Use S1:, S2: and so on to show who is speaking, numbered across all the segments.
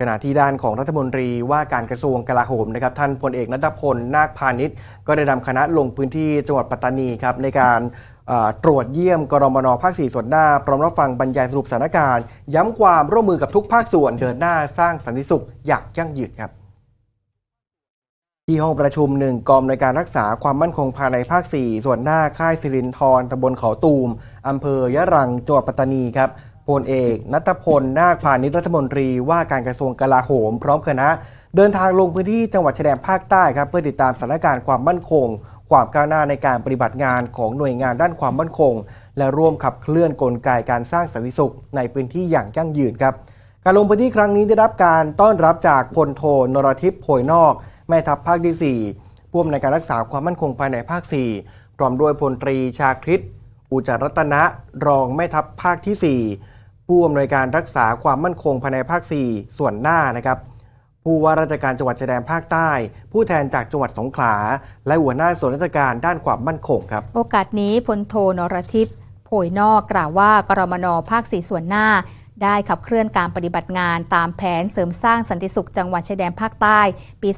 S1: ขณะที่ด้านของรัฐมนตรีว่าการกระทรวงกลาโหมนะครับท่านพลเอกนัทพลนาคพาณิชย์ก็ได้นำคณะลงพื้นที่จังหวัดปัตตานีครับในการตรวจเยี่ยมกรมนภาค 4 ส่วนหน้า พร้อมรับฟังบรรยายสรุปสถานการณ์ ย้ำความร่วมมือกับทุกภาคส่วนเดินหน้าสร้างสันติสุขอย่างยั่งยืนครับที่ห้องประชุมหนึ่งกองในการรักษาความมั่นคงภายในภาค 4 ส่วนหน้าค่ายสิรินทรตำบลเขาตูมอำเภอยะรังจังหวัดปัตตานีครับ พลเอกนัทพลนาคพาณิชย์รัฐมนตรีว่าการกระทรวงกลาโหม พร้อมคณะ เดินทางลงพื้นที่จังหวัดชายแดนภาคใต้ครับเพื่อติดตามสถานการณ์ความมั่นคง ความก้าวหน้าในการปฏิบัติงานของหน่วยงานด้านความมั่นคง และร่วมขับเคลื่อนกลไกการสร้างสันติสุขในพื้นที่อย่างยั่งยืนครับการลงพื้นที่ครั้งนี้ได้รับการต้อนรับจากพลโทนรทิพย์โพยนอก แม่ทัพภาคที่4ผู้อำนวยการรักษาความมั่นคงภายในภาค 4 พร้อมด้วยพลตรีชาคริตอุจจารัตนะ รองแม่ทัพภาคที่ 4 ผู้อำนวยการรักษาความมั่นคงภายในภาค 4 ส่วนหน้านะครับ ผู้ว่าราชการจังหวัดชายแดนภาคใต้ ผู้แทนจากจังหวัดสงขลา และหัวหน้าส่วนราชการด้านความมั่นคงครับ
S2: โอกาสนี้พลโทนรทิพย์โผยนอกกล่าวว่ากรมนภาคสีส่วนหน้า ได้ขับเคลื่อนการปฏิบัติงานตามแผนเสริมสร้างสันติสุขจังหวัดชายแดนภาคใต้ ปี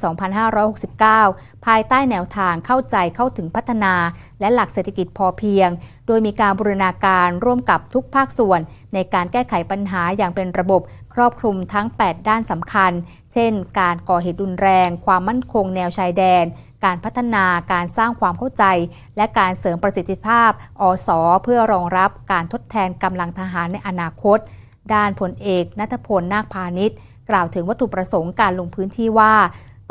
S2: 2569 ภายใต้แนวทางเข้าใจเข้าถึงพัฒนา และหลักเศรษฐกิจพอเพียง โดยมีการบูรณาการร่วมกับทุกภาคส่วน ในการแก้ไขปัญหาอย่างเป็นระบบครอบคลุมทั้ง 8 ด้านสำคัญ เช่น การก่อเหตุรุนแรง ความมั่นคงแนวชายแดน การพัฒนา การสร้างความเข้าใจ และการเสริมประสิทธิภาพ อสอเพื่อรองรับการทดแทนกำลังทหารในอนาคต ด้านผลเอกนัทพลนาคพาณิชย์ กล่าวถึงวัตถุประสงค์การลงพื้นที่ว่า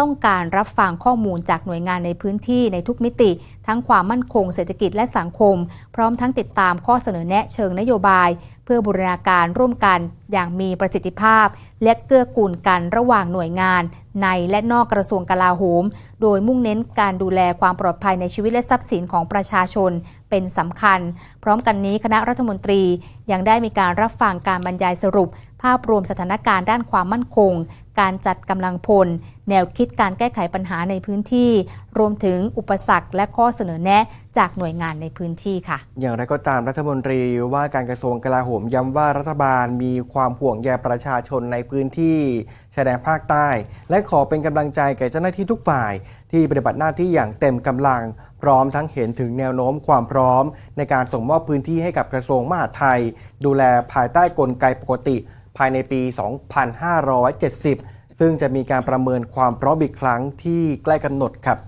S2: ต้องการรับฟังข้อมูลจากหน่วยงานในพื้นที่ในทุกมิติ ทั้งความมั่นคงเศรษฐกิจและสังคม พร้อมทั้งติดตามข้อเสนอแนะเชิงนโยบาย เพื่อบูรณาการร่วมกันอย่างมีประสิทธิภาพ และเกื้อกูลกันระหว่างหน่วยงาน ในและนอกกระทรวงกลาโหม โดยมุ่งเน้นการดูแลความปลอดภัยในชีวิตและทรัพย์สินของประชาชนเป็นสำคัญ พร้อมกันนี้คณะรัฐมนตรียังได้มีการรับฟังการบรรยายสรุปาพรวมสถานการณ์ด้านความมั่นคง การจัดกำลังพล แนวคิดการแก้ไขปัญหาในพื้นที่ รวมถึงอุปสรรคและข้อเสนอแนะจากหน่วยงานในพื้นที่ค่ะ
S1: อย่างไรก็ตามรัฐมนตรีว่าการกระทรวงกลาโหมย้ำว่ารัฐบาลมีความห่วงใยประชาชนในพื้นที่ชายแดนภาคใต้ และขอเป็นกำลังใจแก่เจ้าหน้าที่ทุกฝ่าย ที่ปฏิบัติหน้าที่อย่างเต็มกำลัง ร้อมทั้งเห็นถึงแนวโน้มความพร้อม ในการส่งมอบพื้นที่ให้กับกระทรวงมหาดไทย ดูแลภายใต้กลไกปกติ ภายในปี 2570 ซึ่งจะมีการประเมินความพร้อมอีกครั้งที่ใกล้กำหนดครับ